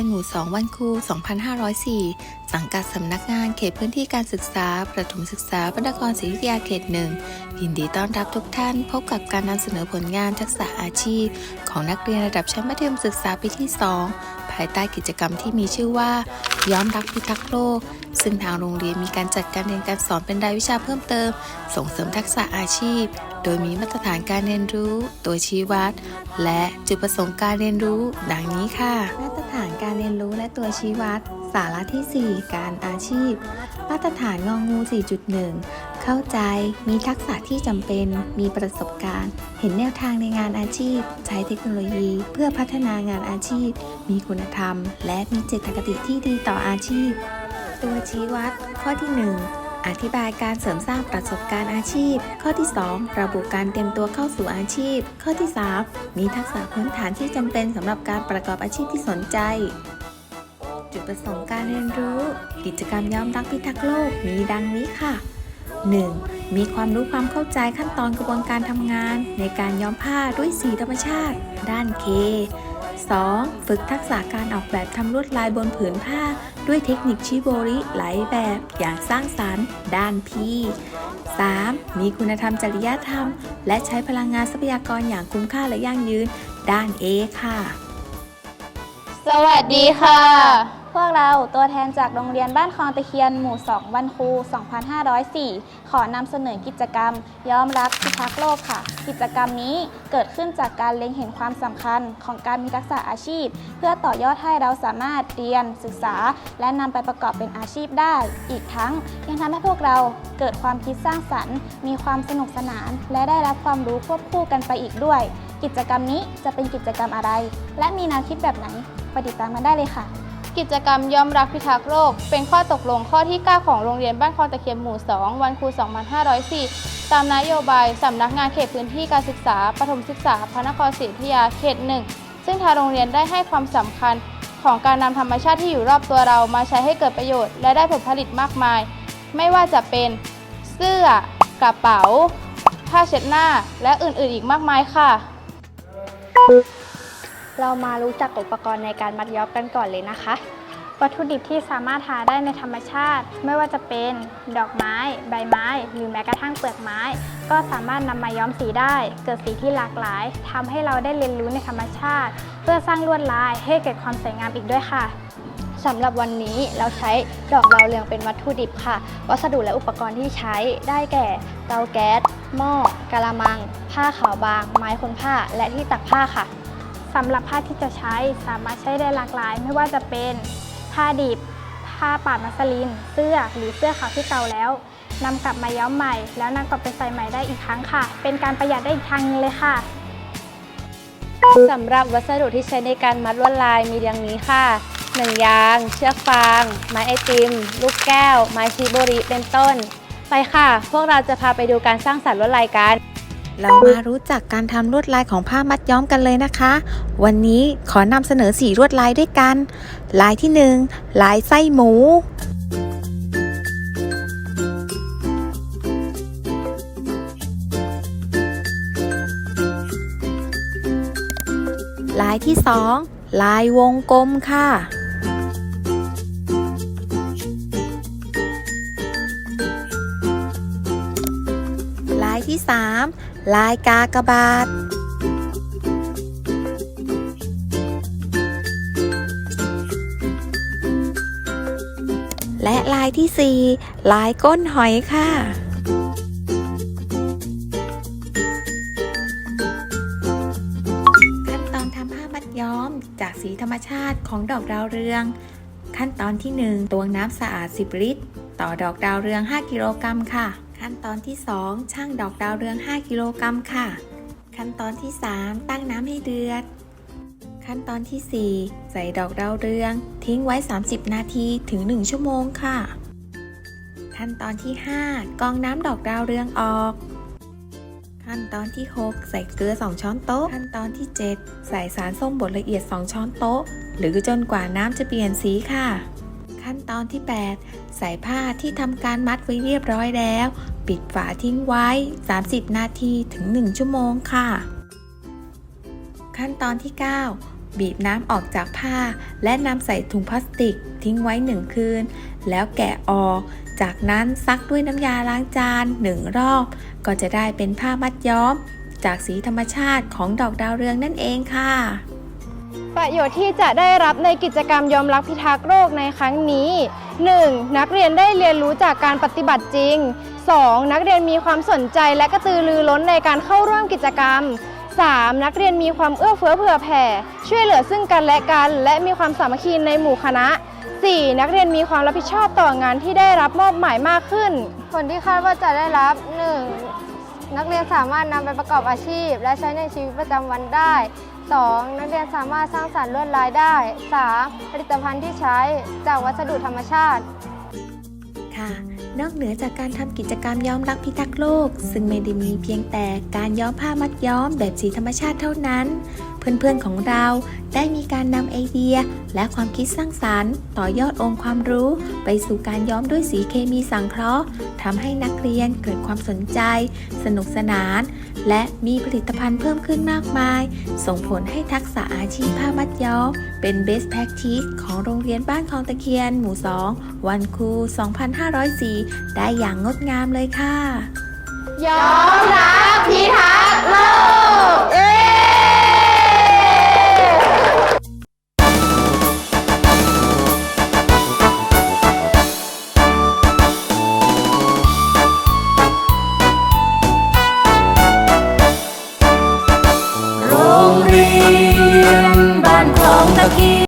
ะเคียนหมู่ 2 วันครู 2504 สังกัดสำนักงานเขตพื้นที่การศึกษา ประถมศึกษาพระนครศรีอยุธยาเขตหนึ่งยินดีต้อนรับทุกท่าน พบกับการนำเสนอผลงานทักษะอาชีพ ของนักเรียนระดับชั้นมัธยมศึกษาปีที่ 2 ภายใต้กิจกรรมที่มีชื่อว่า ย้อมรักพิทักษ์โลก ซึ่งทางโรงเรียนมีการจัดการเรียนการสอนเป็นรายวิชาเพิ่มเติม ส่งเสริมทักษะอาชีพ โดยมีมาตรฐานการเรียนรู้ ตัวชี้วัด และจุดประสงค์การเรียนรู้ ดังนี้ค่ะ มาตรฐาน การเรียนรู้และตัวชี้วัด สาระที่ 4 การอาชีพ มาตรฐานงองงู 4.1 เข้าใจ มีทักษะที่จำเป็น มีประสบการณ์ เห็นแนวทางในงานอาชีพ ใช้เทคโนโลยี เพื่อพัฒนางานอาชีพ มีคุณธรรม และมีเจตคติที่ดีต่ออาชีพ ตัวชี้วัด ข้อที่ 1 อธิบายการเสริมสร้างประสบการณ์อาชีพ ข้อที่ 2 ระบุการเตรียมตัวเข้าสู่อาชีพ ข้อที่ 3 มีทักษะพื้นฐานที่จำเป็นสำหรับการประกอบอาชีพที่สนใจ จุดประสงค์การเรียนรู้ กิจกรรมย้อมรักพิทักษ์โลกมีดังนี้ค่ะ 1. มีความรู้ความเข้าใจขั้นตอนกระบวนการทำงาน ในการย้อมผ้าด้วยสีธรรมชาติ ด้าน K 2. ฝึกทักษะการออกแบบทำลวดลายบนผืนผ้า ด้วยเทคนิคชิโบริหลายแบบอย่างสร้างสรรค์ ด้านพี่ 3. มีคุณธรรมจริยธรรม และใช้พลังงานทรัพยากรอย่างคุ้มค่าและยั่งยืน ด้าน A ค่ะ สวัสดีค่ะ พวกเราตัวแทนจากโรงเรียนบ้านคลองตะเคียนหมู่ 2 วันครู 2504 ขอนำเสนอกิจกรรม ย้อมรักพิทักษ์โลกค่ะ กิจกรรมนี้เกิดขึ้นจากการเล็งเห็นความสำคัญของการมีทักษะอาชีพ เพื่อต่อยอดให้เราสามารถเรียน ศึกษา และนำไปประกอบเป็นอาชีพได้ อีกทั้งยังทำให้พวกเราเกิดความคิดสร้างสรรค์ มีความสนุกสนาน และได้รับความรู้ควบคู่กันไปอีกด้วย กิจกรรมนี้จะเป็นกิจกรรมอะไร และมีแนวคิดแบบไหนไปติดตามกันได้เลยค่ะ กิจกรรมยอมรักพิทักษ์โลก เป็นข้อตกลงข้อที่ 9 ของโรงเรียนบ้านคลองตะเคียนหมู่ 2 วันครู 2504 ตามนโยบายสำนักงานเขตพื้นที่การศึกษาประถมศึกษาพระนครศรีอยุธยาเขตหนึ่งซึ่งทางโรงเรียนได้ให้ความสำคัญของการนำธรรมชาติที่อยู่รอบตัวเรามาใช้ให้เกิดประโยชน์ และได้ผลผลิตมากมาย ไม่ว่าจะเป็นเสื้อกระเป๋าผ้าเช็ดหน้า และอื่นๆอีกมากมายค่ะ เรามารู้จักอุปกรณ์ในการมัดย้อมกันก่อนเลยนะคะ วัตถุดิบที่สามารถหาได้ในธรรมชาติ ไม่ว่าจะเป็นดอกไม้ ใบไม้ หรือแม้กระทั่งเปลือกไม้ ก็สามารถนำมาย้อมสีได้ เกิดสีที่หลากหลายทำให้เราได้เรียนรู้ในธรรมชาติ เพื่อสร้างลวดลายให้เกิดความสวยงามอีกด้วยค่ะสำหรับวันนี้เราใช้ดอกดาวเรืองเป็นวัตถุดิบค่ะ วัสดุและอุปกรณ์ที่ใช้ได้แก่ เตาแก๊ส หม้อกะละมัง ผ้าขาวบาง ไม้คนผ้า และที่ตักผ้าค่ะ สำหรับผ้าที่จะใช้สามารถใช้ได้หลากหลาย ไม่ว่าจะเป็นผ้าดิบ ผ้าปาดมัสลิน เสื้อหรือเสื้อขาวที่เก่าแล้วนำกลับมาย้อมใหม่ แล้วนำกลับไปใส่ใหม่ได้อีกครั้งค่ะ เป็นการประหยัดได้อีกทางนึงเลยค่ะสำหรับวัสดุที่ใช้ในการมัดลวดลายมีดังนี้ค่ะหนึ่งยาง เชือกฟาง ไม้ไอติม ลูกแก้ว ไม้ชิโบริ เป็นต้น ไปค่ะ พวกเราจะพาไปดูการสร้างสรรค์ลวดลายกัน เรามารู้จักการทำลวดลายของผ้ามัดย้อมกันเลยนะคะ วันนี้ขอนำเสนอสีลวดลายด้วยกัน ลายที่1ลายไส้หมู ลายที่2ลายวงกลมค่ะ ลายที่3 ลายกากบาท และลายที่ 4 ลายก้นหอยค่ะขั้นตอนทำผ้ามัดย้อมจากสีธรรมชาติของดอกดาวเรือง ขั้นตอนที่ 1 ตวงน้ำสะอาด 10 ลิตร ต่อดอกดาวเรือง 5 กิโลกรัมค่ะ ขั้นตอนที่ 2 ช่างดอกดาวเรือง 5 กิโลกรัมค่ะ ขั้นตอนที่ 3 ตั้งน้ำให้เดือด ขั้นตอนที่ 4 ใส่ดอกดาวเรือง ทิ้งไว้ 30 นาทีถึง 1 ชั่วโมงค่ะ ขั้นตอนที่ 5 กองน้ำดอกดาวเรืองออก ขั้นตอนที่ 6 ใส่เกลือ 2 ช้อนโต๊ะ ขั้นตอนที่ 7 ใส่สารส้มบดละเอียด 2 ช้อนโต๊ะ หรือจนกว่าน้ำจะเปลี่ยนสีค่ะ ขั้นตอนที่ 8 ใส่ผ้าที่ทำการมัดไว้เรียบร้อยแล้ว ปิดฝาทิ้งไว้ 30 นาทีถึง 1 ชั่วโมงค่ะ ขั้นตอนที่ 9 บีบน้ำออกจากผ้า และนำใส่ถุงพลาสติก ทิ้งไว้หนึ่งคืน แล้วแกะออก จากนั้นซักด้วยน้ำยาล้างจานหนึ่งรอบ ก็จะได้เป็นผ้ามัดย้อม จากสีธรรมชาติของดอกดาวเรืองนั่นเองค่ะ ประโยชน์ที่จะได้รับในกิจกรรมยอมรับพิทักษ์โรคในครั้งนี้ 1. นักเรียนได้เรียนรู้จากการปฏิบัติจริง 2. นักเรียนมีความสนใจและกระตือรือร้นในการเข้าร่วมกิจกรรม 3. นักเรียนมีความเอื้อเฟื้อเผื่อแผ่ ช่วยเหลือซึ่งกันและกัน และมีความสามัคคีในหมู่คณะ 4. นักเรียนมีความรับผิดชอบต่องานที่ได้รับมอบหมายมากขึ้น ผลที่คาดว่าจะได้รับ 1. นักเรียนสามารถนำไปประกอบอาชีพ และใช้ในชีวิตประจำวันได้ 2. นักเรียนสามารถสร้างสรรค์ลวดลายได้ 3. ผลิตภัณฑ์ที่ใช้จากวัสดุธรรมชาติ ค่ะ นอกเหนือจากการทำกิจกรรมย้อมรักพิทักษ์โลก ซึ่งไม่ได้มีเพียงแต่การย้อมผ้ามัดย้อมแบบสีธรรมชาติเท่านั้น เพื่อนๆของเราได้มีการนำไอเดีย และความคิดสร้างสารรค์ ต่อยอดองค์ความรู้ ไปสู่การย้อมด้วยสีเคมีสังเคราะห์ทำให้นักเรียนเกิดความสนใจ สนุกสนาน และมีผลิตภัณฑ์เพิ่มขึ้นมากมาย ส่งผลให้ทักษะอาชีพผ้ามัดย้อม เป็น best practice ของโรงเรียนบ้านคลองตะเคียน หมู่ 2 วันครู 2504 ได้อย่างงดงามเลยค่ะยอมรับพิทักษ์โลก เย้